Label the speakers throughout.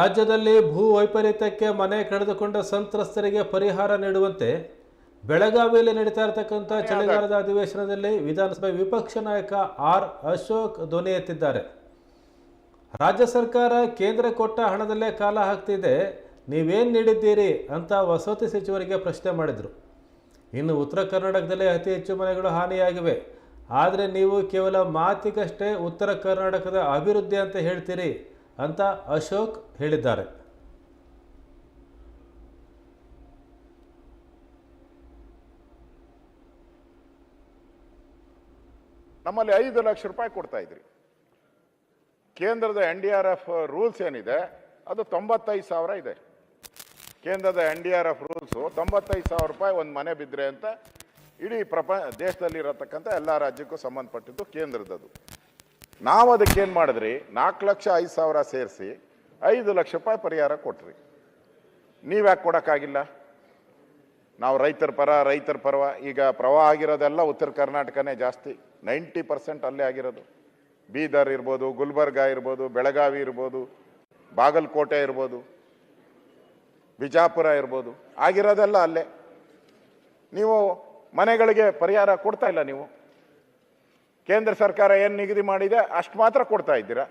Speaker 1: ರಾಜ್ಯದಲ್ಲಿ ಭೂ ವೈಪರೀತ್ಯಕ್ಕೆ ಮನೆ ಕಳೆದುಕೊಂಡ ಸಂತ್ರಸ್ತರಿಗೆ ಪರಿಹಾರ ನೀಡುವಂತೆ ಬೆಳಗಾವಿಯಲ್ಲಿ ನಡೀತಾ ಇರತಕ್ಕಂಥ ಚಳಿಗಾಲದ ಅಧಿವೇಶನದಲ್ಲಿ ವಿಧಾನಸಭೆ ವಿಪಕ್ಷ ನಾಯಕ ಆರ್ ಅಶೋಕ್ ಧ್ವನಿ ಎತ್ತಿದ್ದಾರೆ. ರಾಜ್ಯ ಸರ್ಕಾರ ಕೇಂದ್ರ ಕೊಟ್ಟ ಹಣದಲ್ಲೇ ಕಾಲ ಹಾಕ್ತಿದೆ ನೀವೇನು ನೀಡಿದ್ದೀರಿ ಅಂತ ವಸತಿ ಸಚಿವರಿಗೆ ಪ್ರಶ್ನೆ ಮಾಡಿದರು. ಇನ್ನು ಉತ್ತರ ಕರ್ನಾಟಕದಲ್ಲಿ ಅತಿ ಹೆಚ್ಚು ಮನೆಗಳು ಹಾನಿಯಾಗಿವೆ. ಆದರೆ ನೀವು ಕೇವಲ ಮಾತಿಗಷ್ಟೇ ಉತ್ತರ ಕರ್ನಾಟಕದ ಅಭಿವೃದ್ಧಿ ಅಂತ ಹೇಳ್ತೀರಿ. ಅಂತ ಅಶೋಕ್ ಹೇಳಿದ್ದಾರೆ.
Speaker 2: ನಮ್ಮಲ್ಲಿ ಐದು ಲಕ್ಷ ರೂಪಾಯಿ ಕೊಡ್ತಾ ಇದ್ರಿ. ಕೇಂದ್ರದ N D R F rules ಏನಿದೆ, ಅದು ತೊಂಬತ್ತೈದು ಸಾವಿರ ಇದೆ. ಕೇಂದ್ರದ N D R F rules ತೊಂಬತ್ತೈದು ಸಾವಿರ ರೂಪಾಯಿ ಒಂದು ಮನೆ ಬಿದ್ದರೆ ಅಂತ ಇಡೀ ಪ್ರಪಂಚ, ದೇಶದಲ್ಲಿರತಕ್ಕಂಥ ಎಲ್ಲ ರಾಜ್ಯಕ್ಕೂ ಸಂಬಂಧಪಟ್ಟಿದ್ದು ಕೇಂದ್ರದದು. ನಾವು ಅದಕ್ಕೇನು ಮಾಡಿದ್ರಿ? ನಾಲ್ಕು ಲಕ್ಷ ಐದು ಸಾವಿರ ಸೇರಿಸಿ ಐದು ಲಕ್ಷ ರೂಪಾಯಿ ಪರಿಹಾರ ಕೊಟ್ರಿ. ನೀವ್ಯಾಕೆ ಕೊಡೋಕ್ಕಾಗಿಲ್ಲ? ನಾವು ರೈತರ ಪರ, ರೈತರ ಪರವ, ಈಗ ಪ್ರವಾಹ ಆಗಿರೋದೆಲ್ಲ ಉತ್ತರ ಕರ್ನಾಟಕನೇ ಜಾಸ್ತಿ. ನೈಂಟಿ ಪರ್ಸೆಂಟ್ ಅಲ್ಲೇ ಆಗಿರೋದು. ಬೀದರ್ ಇರ್ಬೋದು, ಗುಲ್ಬರ್ಗ ಇರ್ಬೋದು, ಬೆಳಗಾವಿ ಇರ್ಬೋದು, ಬಾಗಲಕೋಟೆ ಇರ್ಬೋದು, ಬಿಜಾಪುರ ಇರ್ಬೋದು. ಆಗಿರೋದೆಲ್ಲ ಅಲ್ಲೇ. ನೀವು ಮನೆಗಳಿಗೆ ಪರಿಹಾರ ಕೊಡ್ತಾ ಇಲ್ಲ ನೀವು. ಕೇಂದ್ರ ಸರ್ಕಾರ ಏನು ನಿಗದಿ ಮಾಡಿದೆ, ಅಷ್ಟು ಮಾತ್ರ ಕೊಡ್ತಾ ಇದ್ದೀರಾ?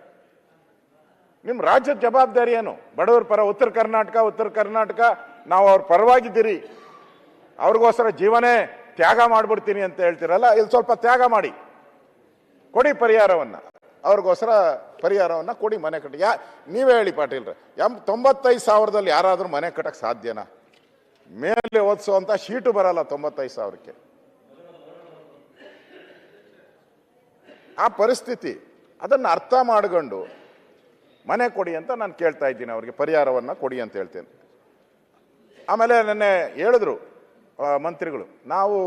Speaker 2: ನಿಮ್ಮ ರಾಜ್ಯದ ಜವಾಬ್ದಾರಿ ಏನು? ಬಡವರ ಪರ ಉತ್ತರ ಕರ್ನಾಟಕ ಉತ್ತರ ಕರ್ನಾಟಕ, ನಾವು ಅವ್ರ ಪರವಾಗಿದ್ದೀರಿ. ಅವ್ರಿಗೋಸ್ಕರ ಜೀವನೇ ತ್ಯಾಗ ಮಾಡಿಬಿಡ್ತೀನಿ ಅಂತ ಹೇಳ್ತೀರಲ್ಲ ಇಲ್ಲಿ ಸ್ವಲ್ಪ ತ್ಯಾಗ ಮಾಡಿ. ಕೊಡಿ ಪರಿಹಾರವನ್ನು. ಅವ್ರಿಗೋಸ್ಕರ ಪರಿಹಾರವನ್ನು ಕೊಡಿ ಮನೆ ಕಟ್ಟಿ. ಯಾ, ನೀವೇ ಹೇಳಿ ಪಾಟೀಲ್ರೆ, ಎಂ ತೊಂಬತ್ತೈದು ಸಾವಿರದಲ್ಲಿ ಯಾರಾದರೂ ಮನೆ ಕಟ್ಟಕ್ಕೆ ಸಾಧ್ಯನಾ? ಮೇಲೆ ಓದಿಸುವಂಥ ಶೀಟು ಬರಲ್ಲ ತೊಂಬತ್ತೈದು ಸಾವಿರಕ್ಕೆ. ಆ ಪರಿಸ್ಥಿತಿ ಅದನ್ನು ಅರ್ಥ ಮಾಡಿಕೊಂಡು ಮನೆ ಕೊಡಿ ಅಂತ ನಾನು ಕೇಳ್ತಾ ಇದ್ದೀನಿ ಅವ್ರಿಗೆ, ಪರಿಹಾರವನ್ನು ಕೊಡಿ ಅಂತ ಹೇಳ್ತೇನೆ. ಆಮೇಲೆ ನೆನ್ನೆ ಹೇಳಿದ್ರು ಮಂತ್ರಿಗಳು, ನಾವು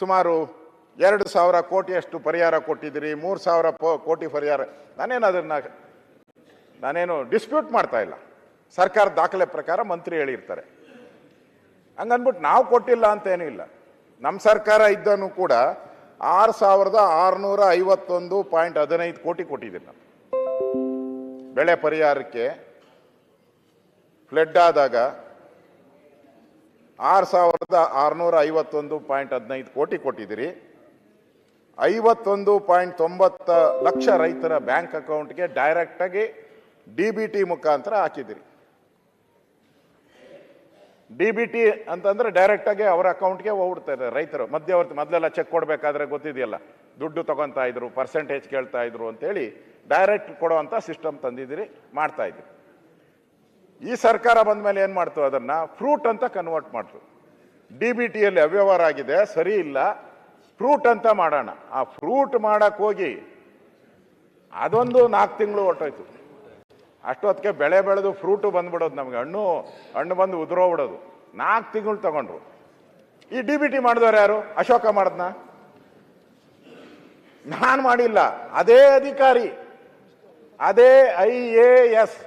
Speaker 2: ಸುಮಾರು ಎರಡು ಸಾವಿರ ಕೋಟಿಯಷ್ಟು ಪರಿಹಾರ ಕೊಟ್ಟಿದ್ದೀರಿ, ಮೂರು ಸಾವಿರ ಕೋಟಿ ಪರಿಹಾರ, ನಾನೇನು ಅದನ್ನು, ನಾನೇನು ಡಿಸ್ಪ್ಯೂಟ್ ಮಾಡ್ತಾ ಇಲ್ಲ. ಸರ್ಕಾರ ದಾಖಲೆ ಪ್ರಕಾರ ಮಂತ್ರಿ ಹೇಳಿರ್ತಾರೆ. ಹಂಗನ್ಬಿಟ್ಟು ನಾವು ಕೊಟ್ಟಿಲ್ಲ ಅಂತ ಏನೂ ಇಲ್ಲ. ನಮ್ಮ ಸರ್ಕಾರ ಇದ್ದನು ಕೂಡ ಆರು ಸಾವಿರದ ಆರುನೂರ ಐವತ್ತೊಂದು ಪಾಯಿಂಟ್ ಹದಿನೈದು ಕೋಟಿ ಕೊಟ್ಟಿದ್ದೀನಿ ನಾನು. ಬೆಳೆ ಪರಿಹಾರಕ್ಕೆ ಫ್ಲಡ್ ಆದಾಗ ಆರು ಸಾವಿರದ ಆರುನೂರ ಐವತ್ತೊಂದು ಪಾಯಿಂಟ್ ಹದಿನೈದು ಕೋಟಿ ಕೊಟ್ಟಿದ್ದೀರಿ. ಐವತ್ತೊಂದು ಪಾಯಿಂಟ್ ತೊಂಬತ್ತ ಲಕ್ಷ ರೈತರ ಬ್ಯಾಂಕ್ ಅಕೌಂಟ್ಗೆ ಡೈರೆಕ್ಟಾಗಿ ಡಿ ಬಿ ಟಿ ಮುಖಾಂತರ ಹಾಕಿದ್ದೀರಿ. ಡಿ ಬಿ ಟಿ ಅಂತಂದ್ರೆ ಡೈರೆಕ್ಟಾಗಿ ಅವರ ಅಕೌಂಟ್ಗೆ ಹೋಗ್ಬಿಡ್ತಾರೆ ರೈತರು. ಮಧ್ಯವರ್ತಿ ಮೊದಲೆಲ್ಲ ಚೆಕ್ ಕೊಡಬೇಕಾದ್ರೆ ಗೊತ್ತಿದೆಯಲ್ಲ. ದುಡ್ಡು ತಗೊಂತ ಇದ್ರು ಪರ್ಸೆಂಟೇಜ್ ಕೇಳ್ತಾ ಇದ್ರು ಅಂತೇಳಿ ಡೈರೆಕ್ಟ್ ಕೊಡುವಂಥ ಸಿಸ್ಟಮ್ ತಂದಿದ್ದೀರಿ, ಮಾಡ್ತಾ ಇದ್ರು ಈ ಸರ್ಕಾರ ಬಂದ ಮೇಲೆ ಏನು ಮಾಡ್ತು ಅದನ್ನ? ಫ್ರೂಟ್ ಅಂತ ಕನ್ವರ್ಟ್ ಮಾಡ್ತು. ಡಿ ಬಿ ಟಿಯಲ್ಲಿ ಅವ್ಯವಹಾರ ಆಗಿದೆ, ಸರಿ ಇಲ್ಲ. ಫ್ರೂಟ್ ಅಂತ ಮಾಡೋಣ. ಆ ಫ್ರೂಟ್ ಮಾಡಕ್ ಹೋಗಿ, ಅದೊಂದು ನಾಲ್ಕು ತಿಂಗಳು ಹೊರ್ಟೋಯ್ತು. ಅಷ್ಟೊತ್ತಿಗೆ ಬೆಳೆ ಬೆಳೆದು ಫ್ರೂಟು ಬಂದ್ಬಿಡೋದು ನಮಗೆ. ಹಣ್ಣು ಹಣ್ಣು ಬಂದು ಉದುರೋಗ್ಬಿಡೋದು ನಾಲ್ಕು ತಿಂಗಳು ತಗೊಂಡ್ರು. ಈ ಡಿ ಬಿ ಟಿ ಮಾಡಿದವ್ರು ಯಾರು? ಅಶೋಕ ಮಾಡದ್ನ ನಾನು ಮಾಡಿಲ್ಲ. ಅದೇ ಅಧಿಕಾರಿ. ಅದೇ ಐ ಎ ಎಸ್.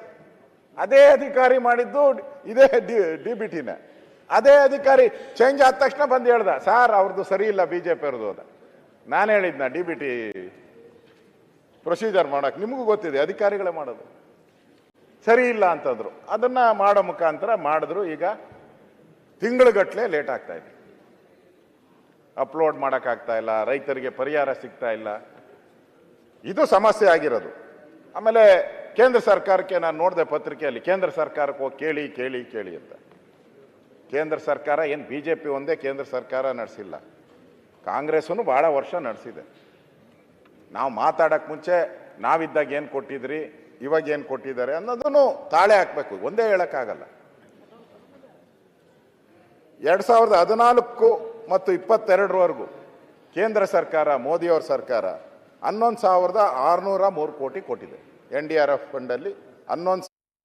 Speaker 2: ಅದೇ ಅಧಿಕಾರಿ ಮಾಡಿದ್ದು ಇದೇ ಡಿ ಡಿ ಬಿ ಟಿನ ಅದೇ ಅಧಿಕಾರಿ. ಚೇಂಜ್ ಆದ ತಕ್ಷಣ ಬಂದು ಹೇಳ್ದ, ಸರ್ ಅವ್ರದ್ದು ಸರಿ ಇಲ್ಲ ಬಿ ಜೆ ಪಿ ಅವ್ರದ್ದು ಅದ ನಾನು ಹೇಳಿದ್ನ ಡಿ ಬಿ ಟಿ ಪ್ರೊಸೀಜರ್ ಮಾಡೋಕೆ ನಿಮಗೂ ಗೊತ್ತಿದೆ, ಅಧಿಕಾರಿಗಳೇ ಮಾಡೋದು. ಸರಿ ಇಲ್ಲ ಅಂತಂದ್ರು. ಅದನ್ನ ಮಾಡೋ ಮುಖಾಂತರ ಮಾಡಿದ್ರು. ಈಗ ತಿಂಗಳುಗಟ್ಟಲೆ ಲೇಟ್ ಆಗ್ತಾ ಇದೆ. ಅಪ್ಲೋಡ್ ಮಾಡೋಕ್ಕಾಗ್ತಾ ಇಲ್ಲ. ರೈತರಿಗೆ ಪರಿಹಾರ ಸಿಗ್ತಾ ಇಲ್ಲ. ಇದು ಸಮಸ್ಯೆ ಆಗಿರೋದು. ಆಮೇಲೆ ಕೇಂದ್ರ ಸರ್ಕಾರಕ್ಕೆ ನಾನು ನೋಡಿದೆ ಪತ್ರಿಕೆಯಲ್ಲಿ, ಕೇಂದ್ರ ಸರ್ಕಾರಕ್ಕೆ ಹೋಗಿ ಕೇಳಿ ಕೇಳಿ ಕೇಳಿ ಅಂತ. ಕೇಂದ್ರ ಸರ್ಕಾರ ಏನು ಬಿ ಜೆ ಪಿ ಒಂದೇ ಕೇಂದ್ರ ಸರ್ಕಾರ ನಡೆಸಿಲ್ಲ. ಕಾಂಗ್ರೆಸ್ಸನ್ನು ಭಾಳ ವರ್ಷ ನಡೆಸಿದೆ. ನಾವು ಮಾತಾಡೋಕ್ಕೆ ಮುಂಚೆ ನಾವಿದ್ದಾಗ ಏನು ಕೊಟ್ಟಿದ್ರಿ? ಇವಾಗ ಏನು ಕೊಟ್ಟಿದ್ದಾರೆ ಅನ್ನೋದನ್ನು ತಾಳೆ ಹಾಕಬೇಕು. ಒಂದೇ ಹೇಳೋಕ್ಕಾಗಲ್ಲ. ಎರಡು ಸಾವಿರದ ಹದಿನಾಲ್ಕು ಮತ್ತು ಇಪ್ಪತ್ತೆರಡರವರೆಗೂ ಕೇಂದ್ರ ಸರ್ಕಾರ, ಮೋದಿಯವ್ರ ಸರ್ಕಾರ ಹನ್ನೊಂದು ಸಾವಿರದ ಆರುನೂರ ಮೂರು ಕೋಟಿ ಕೊಟ್ಟಿದೆ. ಎನ್ ಡಿ ಆರ್ ಎಫ್ ಫಂಡಲ್ಲಿ ಹನ್ನೊಂದು